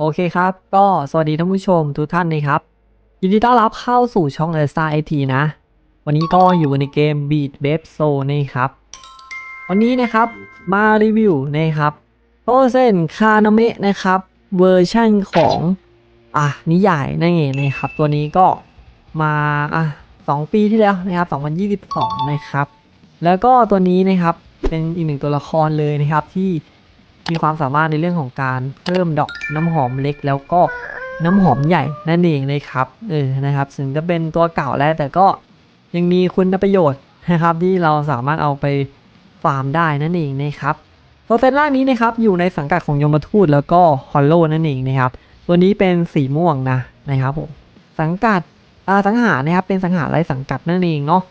โอเคครับ ก็สวัสดีท่านผู้ชมทุกท่านนะครับ ยินดีต้อนรับเข้าสู่ช่อง l อ s t a r IT นะ วันนี้ก็อยู่ในเกม Beat b a b s o นะครับ วันนี้นะครับมารีวิวนะครับโตเซนคานาเมะนะครับ เวอร์ชั่นของ อะ นิยายนั่นเองนะครับ ตัวนี้ก็มาอะสองปีที่แล้วนะครับ 2022 นะครับ แล้วก็ตัวนี้นะครับเป็นอีกหนึ่งตัวละครเลยนะครับที่ มีความสามารถในเรื่องของการเพิ่มดอกน้ำหอมเล็กแล้วก็น้ำหอมใหญ่นั่นเองเลยครับเออนะครับถึงจะเป็นตัวเก่าแล้วแต่ก็ยังมีคุณประโยชน์นะครับ ที่เราสามารถเอาไปฟาร์มได้นั่นเองนะครับตัวเซตล่างนี้นะครับอยู่ในสังกัดของยมทูตแล้วก็ฮอลโลนั่นเองนะครับ ตัวนี้เป็นสีม่วงนะนะครับผมสังกัดอ่าสังหารนะครับเป็นสังหารไร้สังกัดนั่นเองเนาะ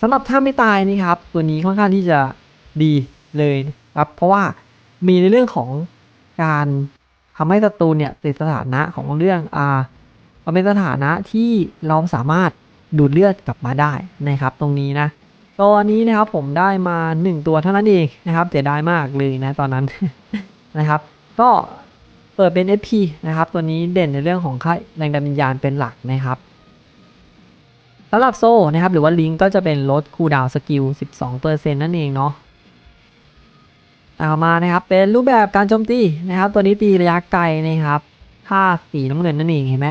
สำหรับถ้าไม่ตายนี่ครับ ตัวนี้ค่อนข้างที่จะดีเลยครับ เพราะว่า มีในเรื่องของการทำให้ศัตรูเนี่ยติดสถานะของเรื่องอ่ามันเป็นสถานะที่เราสามารถดูดเลือดกลับมาได้นะครับ ตรงนี้นะตัวนี้นะครับผมได้มา 1 ตัวเท่านั้นเองนะครับเสียดายมากเลยนะตอนนั้นนะครับ ก็เปิดเป็น SP นะครับ ตัวนี้เด่นในเรื่องของค่าแรงดันวิญญาณเป็นหลักนะครับสำหรับโซ่นะครับหรือว่าลิงก์ก็จะเป็นลดคูลดาวสกิล 12%นั่นเองเนาะ ต่อมานะครับเป็นรูปแบบการโจมตีนะครับ ตัวนี้ตีระยะไกลนะครับค่าสีน้ำเงินนั่นเองเห็นไหม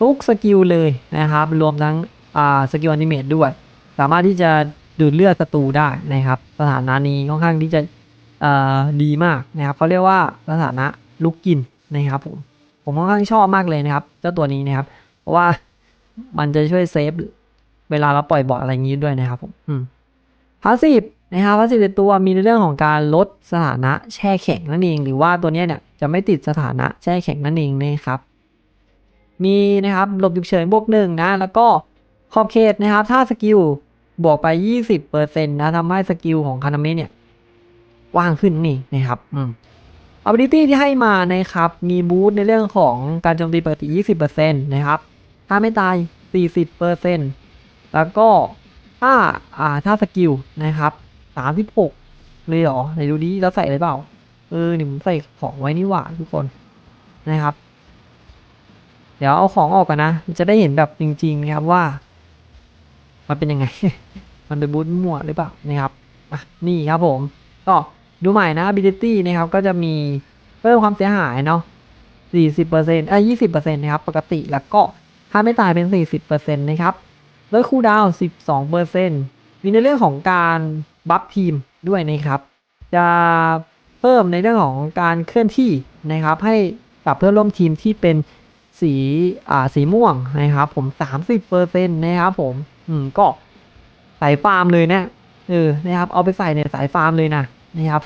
ทุกสกิลเลยนะครับ รวมทั้งอ่าสกิลอนิเมตด้วย สามารถที่จะดูดเลือดศัตรูได้นะครับ สถานะนี้ค่อนข้างที่จะอ่อดีมากนะครับเขาเรียกว่าสถานะลุกกินนะครับผมผมค่อนข้างชอบมากเลยนะครับ เจ้าตัวนี้นะครับ เพราะว่ามันจะช่วยเซฟเวลาเราปล่อยบอทอะไรอย่างนี้ด้วยนะครับผมพาสซีฟ นะครับพาสซีฟในตัวมีในเรื่องของการลดสถานะแช่แข็งนั่นเอง หรือว่าตัวเนี้ยเนี่ยจะไม่ติดสถานะแช่แข็งนั่นเองนะครับ มีนะครับหลบฉุกเฉินบวกหนึ่งนะ แล้วก็ขอบเขตนะครับ ถ้าสกิลบวกไป 20%นะทำให้สกิลของคานาเมะเนี่ยว่างขึ้นนี่นะครับอืม ability ที่ให้มานะครับ มีบูสต์ในเรื่องของการโจมตีปกติ 20%นะครับ ถ้าไม่ตาย 40%แล้วก็ถ้าอ่าถ้าสกิลนะครับ สามสิบหกเลยเหรอไหนดูดิแล้วใส่อะไรเปล่า เออนี่ผมใส่ของไว้นี่หว่าทุกคนนะครับ เดี๋ยวเอาของออกกันนะ จะได้เห็นแบบจริงๆนะครับว่า มันเป็นยังไง มันเป็นบูทมั่วหรือเปล่านะครับอะนี่ครับผม ก็ดูใหม่นะ ability นะครับ ก็จะมีเพิ่มความเสียหายเนาะ40%เอ้ย20%นะครับ ปกติแล้วก็ถ้าไม่ตายเป็น 40%นะครับลดคูลดาวน์12%มีในเรื่องของการ บัฟทีมด้วยนะครับ จะเพิ่มในเรื่องของการเคลื่อนที่นะครับ ให้กับเพื่อนร่วมทีมที่เป็นสีอ่าสีม่วงนะครับ ผม 30%นะครับผม อืมก็สายฟาร์มเลยเนะเออนะครับ เอาไปใส่ในสายฟาร์มเลยนะนะครับ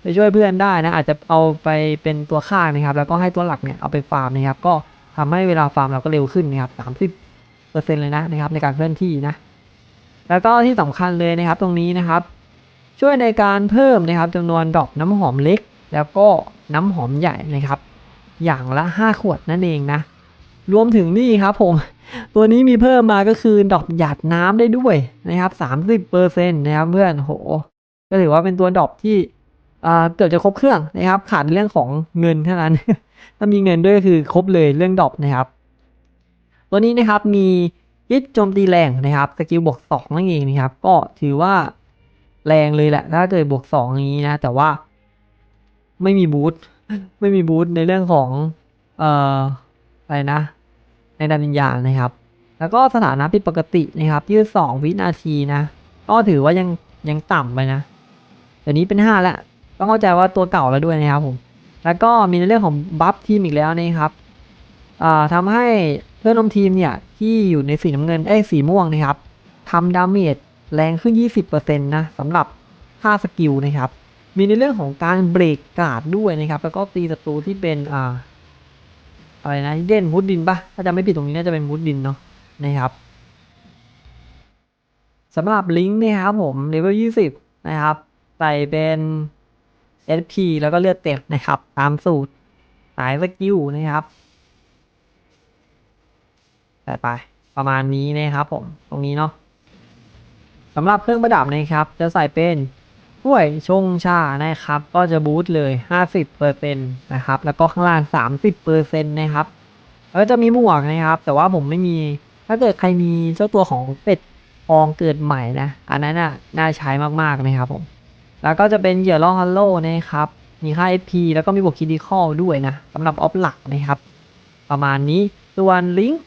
ไปช่วยเพื่อนได้นะอาจจะเอาไปเป็นตัวข้างนะครับ แล้วก็ให้ตัวหลักเนี่ยเอาไปฟาร์มนะครับ ก็ทำให้เวลาฟาร์มเราก็เร็วขึ้นนะครับสามสิบเปอร์เซ็นเลยนะนะครับ ในการเคลื่อนที่นะ แล้วก็ที่สำคัญเลยนะครับตรงนี้นะครับ ช่วยในการเพิ่มนะครับจำนวนดอกน้ำหอมเล็ก แล้วก็น้ำหอมใหญ่นะครับ อย่างละ 5 ขวดนั่นเองนะ รวมถึงนี่ครับผม ตัวนี้มีเพิ่มมาก็คือดอกหยาดน้ำได้ด้วยนะครับ30%นะครับเพื่อนโหก็ถือว่าเป็นตัวดอกที่อ่าเกือบจะครบเครื่องนะครับ ขาดเรื่องของเงินเท่านั้น ถ้ามีเงินด้วยก็คือครบเลยเรื่องดอกนะครับ ตัวนี้นะครับมี ยึดโจมตีแรงนะครับสกิลบวกสองนั่นเองนะครับ ก็ถือว่าแรงเลยแหละ ถ้าเกิดบวกสองอย่างนี้นะ แต่ว่า ไม่มีบูทไม่มีบูทในเรื่องของ เอ่ออะไรนะ ในดันวิญญาณนะครับ แล้วก็สถานะผิดปกตินะครับยืดสองวินาทีนะ ก็ถือว่ายังยังต่ำไปนะเดี๋ยวนี้เป็นห้าแล้วต้องเข้าใจว่าตัวเก่าแล้วด้วยนะครับผม แล้วก็มีในเรื่องของบัฟทีมอีกแล้วนะครับอ่าทำให้ เพื่อนมทีมเนี่ยที่อยู่ในสีน้ำเงินเอ้สีม่วงนะครับทำดาเมจแรงขึ้น 20%นะสำหรับค่าสกิลนะครับ มีในเรื่องของการเบรกการ์ดด้วยนะครับ แล้วก็ตีศัตรูที่เป็นอ่าอะไรนะเด่นพุดดินปะถ้าจำไม่ผิดตรงนี้น่าจะเป็นพุดดินเนาะนะครับสำหรับลิงก์เนี่ยครับผมเลเวล20 นะครับ ใส่เป็น SP แล้วก็เลือดเต็มนะครับ ตามสูตรสายสกิลนะครับ แต่ไปประมาณนี้นะครับผมตรงนี้เนาะสำหรับเครื่องประดับนะครับ จะใส่เป็นด้วยชงชานะครับ ก็จะบูสต์เลย 50%นะครับ แล้วก็ข้างล่าง 30%นะครับแล้วจะมีหมวกนะครับ แต่ว่าผมไม่มี ถ้าเกิดใครมีเจ้าตัวของเป็ดทองเกิดใหม่นะ อันนั้นน่ะน่าใช้มากๆนะครับผม แล้วก็จะเป็นเหยื่อล่อฮัลโลนะครับ มีค่า SP แล้วก็มีบวกคิดิคอลด้วยนะสำหรับออฟหลักนะครับ ประมาณนี้ส่วนลิงก์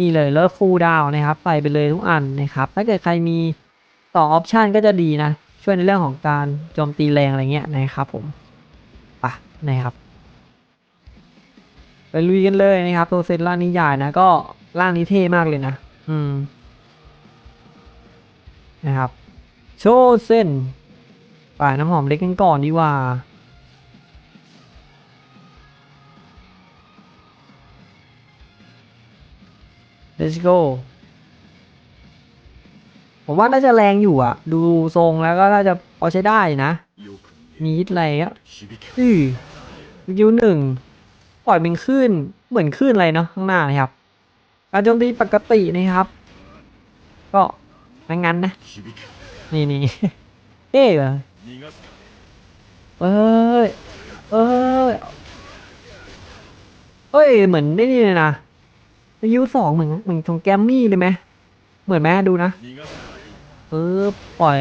นี่เลยเลิฟฟูลดาวนะครับใส่ไปเลยทุกอันนะครับ ถ้าเกิดใครมีต่อออปชันก็จะดีนะ ช่วยในเรื่องของการโจมตีแรงอะไรเงี้ยนะครับผมไปะนะครับไปลุยกันเลยนะครับ ตัวเซตล่างนี้ใหญ่นะ ก็ล่างนี้เท่มากเลยนะ อืมนะครับ โชว์เส้นไปน้ำหอมเล็กกันก่อนดีกว่า Let's go ผมว่าน่าจะแรงอยู่อะ ดูทรงแล้วก็น่าจะพอใช้ได้นะ มีฮิตอะไรอะอยูหนึ่งปล่อยเป็นคลื่นเหมือนขึ้นอะไรเนาะข้างหน้านะครับการโจมตีปกตินะครับ ก็ไม่งั้นนะ นี่นี่เอ๊ะเลยเอ้ยเอ้ยเอ้ยเหมือนได้นี่เลยนะ อายุสองเหมือนเหมือนของแกมมี่เลยไหมเหมือนไหมดูนะเออปล่อย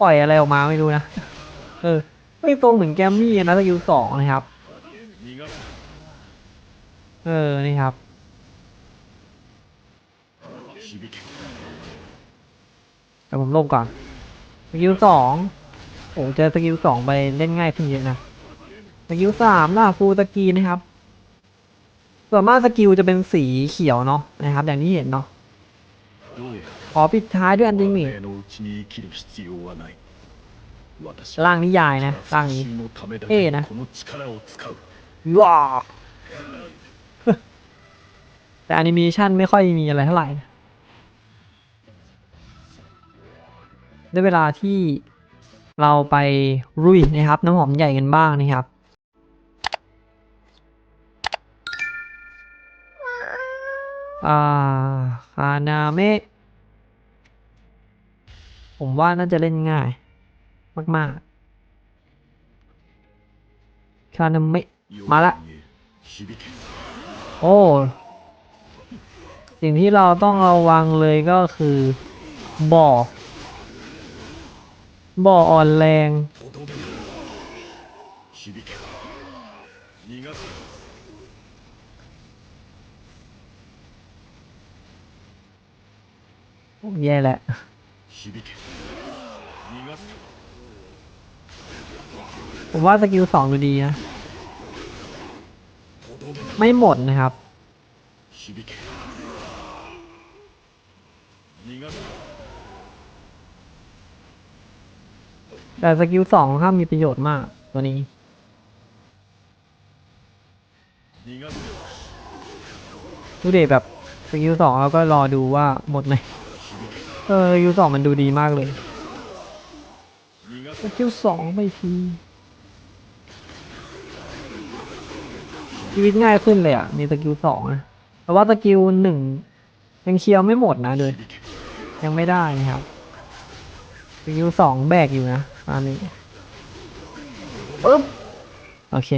ปล่อยอะไรออกมาไม่รู้นะเออ ไม่ตรงเหมือนแกมมี่นะสกิลสองนะครับ เออนี่ครับแต่ผมลงก่อนสกิลสองโอ้เจอสกิลสองไปเล่นง่ายขึ้นเยอะนะสกิลสามล่ะฟูลสกีนะครับ ส่วนมากสกิลจะเป็นสีเขียวเนาะนะครับ อย่างที่เห็นเนาะขอปิดท้ายด้วยอันดิมิร่างนิยายนะร่างนี้เท่นะว้าแต่อนิเมชันไม่ค่อยมีอะไรเท่าไหร่ได้เวลาที่เราไปรุ่ยนะครับ น้ำหอมใหญ่กันบ้างนะครับ อ่าคานาเมะผมว่าน่าจะเล่นง่าย มากๆคานาเมะมาละ โอ้ สิ่งที่เราต้องระวังเลยก็คือ บ่อ บ่ออ่อนแรง วกนี้แหละผมว่าสกิลสองดูดีนะ ไม่หมดนะครับ แต่สกิลสองข้ามีประโยชน์มากตัวนี้ดูเดแบบสกิลสองเราก็รอดูว่าหมดไหม เออยูสองมันดูดีมากเลยสกิลสองไปทีชีวิตง่ายขึ้นเลยอะ มีสกิลสองนะแต่ว่าสกิลหนึ่งยังเคลียร์ไม่หมดนะเลยยังไม่ได้นะครับสกิลสองแบกอยู่นะอันนี้ปึ๊บโอเค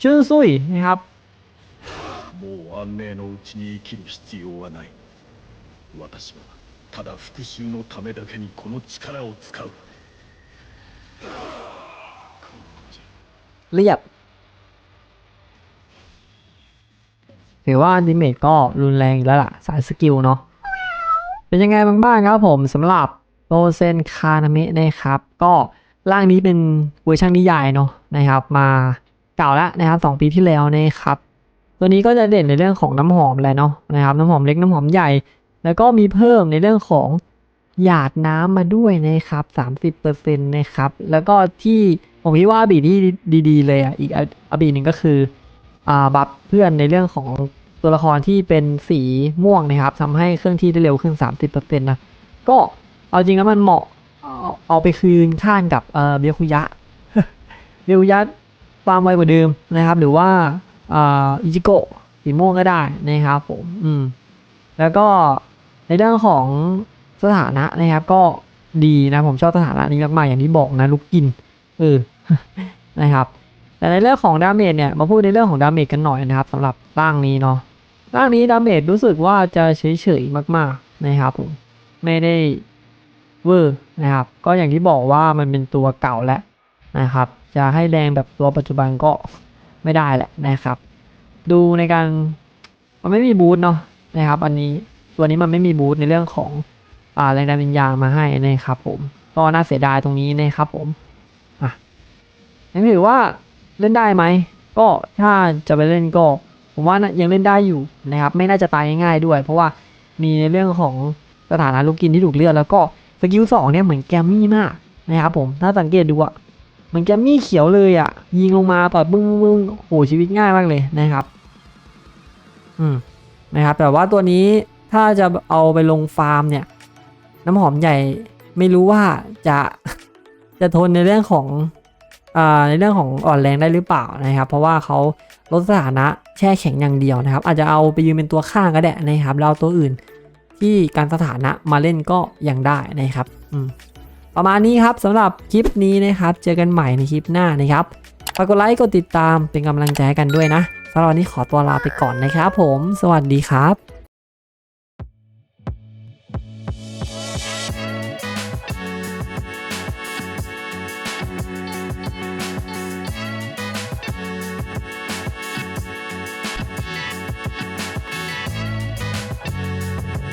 ชุนซุยนะครับ 安寧のうちに生きる必要はない私はただ復讐のためだけにこの力を使う เรียบ ถือว่าอันติเมตก็รุนแรงอยู่แล้วล่ะ สายสกิลเนาะ เป็นยังไงบ้างบ้างครับผมสำหรับโรเซนคานาเมะนะครับ ก็ร่างนี้เป็นเวอร์ชันนิยายเนาะนะครับ มาเก่าแล้วนะครับสองปีที่แล้วนะครับ ตัวนี้ก็จะเด่นในเรื่องของน้ำหอมแหละเนาะนะครับ น้ำหอมเล็กน้ำหอมใหญ่ แล้วก็มีเพิ่มในเรื่องของหยาดน้ำมาด้วยนะครับ30%นะครับ แล้วก็ที่ผมคิดว่าบีที่ดีๆเลยอะอีกอบีหนึ่งก็คืออ่าบัฟเพื่อนในเรื่องของตัวละครที่เป็นสีม่วงนะครับทำให้เครื่องที่ได้เร็วขึ้น 30%นะก็เอาจริงแล้วมันเหมาะเอาไปคืนข้างกับเอ่อเบียคุยะเบียคุยะฟาร์มไวกว่าเดิมนะครับ หรือว่า อิจิโกะสีม่วงก็ได้นะครับผมอืมแล้วก็ในเรื่องของสถานะนะครับ ก็ดีนะผมชอบสถานะนี้มากๆอย่างที่บอกนะลูกกินเออนะครับ แต่ในเรื่องของดาเมจเนี่ยมาพูดในเรื่องของดาเมจกันหน่อยนะครับสำหรับร่างนี้เนาะร่างนี้ดาเมจรู้สึกว่าจะเฉยๆมากๆนะครับผมไม่ได้เวอร์นะครับ ก็อย่างที่บอกว่ามันเป็นตัวเก่าแล้วนะครับ จะให้แรงแบบตัวปัจจุบันก็ ไม่ได้แหละนะครับ ดูในการมันไม่มีบูทเนาะนะครับ อันนี้ตัวนี้มันไม่มีบูทในเรื่องของอ่าแรงดันวิญญาณมาให้นะครับ ผมก็น่าเสียดายตรงนี้นะครับ ผมอะยังถือว่าเล่นได้ไหมก็ถ้าจะไปเล่นก็ ผมว่านะยังเล่นได้อยู่นะครับ ไม่น่าจะตายง่ายๆด้วย เพราะว่ามีในเรื่องของสถานะลูกกินที่ถูกเลือกแล้วก็สกิลสองเนี่ยเหมือนแกมมี่มากนะครับผมถ้าสังเกตดูอะ มือนแกมมี่เขียวเลยอะยิงลงมาต่อยบึ้งบึ้งโอ้โหชีวิตง่ายมากเลยนะครับ อืมนะครับ แต่ว่าตัวนี้ถ้าจะเอาไปลงฟาร์มเนี่ย น้ำหอมใหญ่ไม่รู้ว่าจะจะทนในเรื่องของอ่าในเรื่องของอ่อนแรงได้หรือเปล่านะครับ เพราะว่าเขาลดสถานะแช่แข็งอย่างเดียวนะครับ อาจจะเอาไปยืนเป็นตัวข้างก็ได้นะครับแล้วเอาตัวอื่นที่การสถานะมาเล่นก็ยังได้นะครับ อืม ประมาณนี้ครับสำหรับคลิปนี้นะครับ เจอกันใหม่ในคลิปหน้านะครับฝากกดไลค์กดติดตามเป็นกำลังใจให้กันด้วยนะสำหรับวันนี้ขอตัวลาไปก่อนนะครับผม สวัสดีครับ